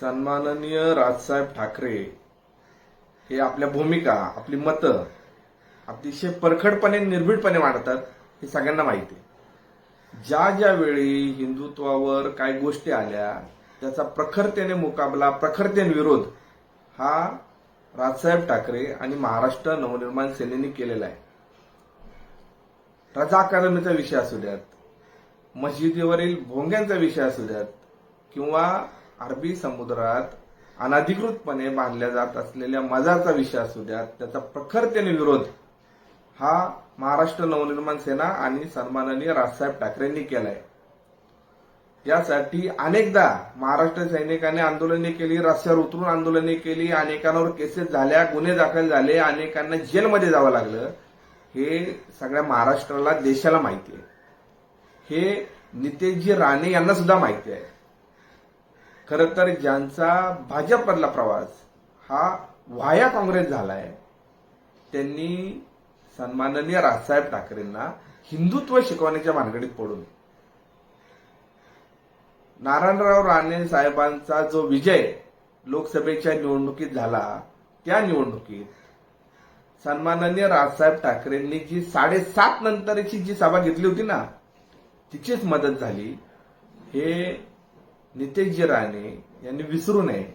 सन्माननीय राजसाहेब ठाकरे हे आपल्या भूमिका आपली मतं अतिशय परखडपणे निर्भीडपणे मांडतात हे सगळ्यांना माहिती आहे. ज्या ज्या वेळी हिंदुत्वावर काही गोष्टी आल्या त्याचा प्रखरतेने मुकाबला प्रखरतेने विरोध हा राजसाहेब ठाकरे आणि महाराष्ट्र नवनिर्माण सेनेने केलेला आहे. रजाकारणीचा विषय असू द्यात मशिदीवरील भोंग्यांचा विषय असू द्यात किंवा अरबी समुद्रात अनधिकृतपणे बांधल्या जात असलेल्या मजारचा विषय असू द्या त्याचा प्रखरतेने विरोध हा महाराष्ट्र नवनिर्माण सेना आणि सन्माननीय राजसाहेब ठाकरेंनी केलाय. यासाठी अनेकदा महाराष्ट्र सैनिकांनी आंदोलने केली रस्त्यावर उतरून आंदोलने केली अनेकांवर केसेस झाल्या गुन्हे दाखल झाले अनेकांना जेलमध्ये जावं लागलं. हे सगळ्या महाराष्ट्राला देशाला माहिती आहे. हे नितेशजी राणे यांना सुद्धा माहिती आहे. खरं तर ज्यांचा भाजपमधला प्रवास हा व्हाया काँग्रेस झालाय त्यांनी सन्माननीय राजसाहेब ठाकरेंना हिंदुत्व शिकवण्याच्या भानगडीत पडून नारायणराव राणे साहेबांचा जो विजय लोकसभेच्या निवडणुकीत झाला त्या निवडणुकीत सन्माननीय राजसाहेब ठाकरेंनी जी साडेसात नंतरची जी सभा घेतली होती ना तिचीच मदत झाली. हे नितेशजी राणे यांनी विसरू नये.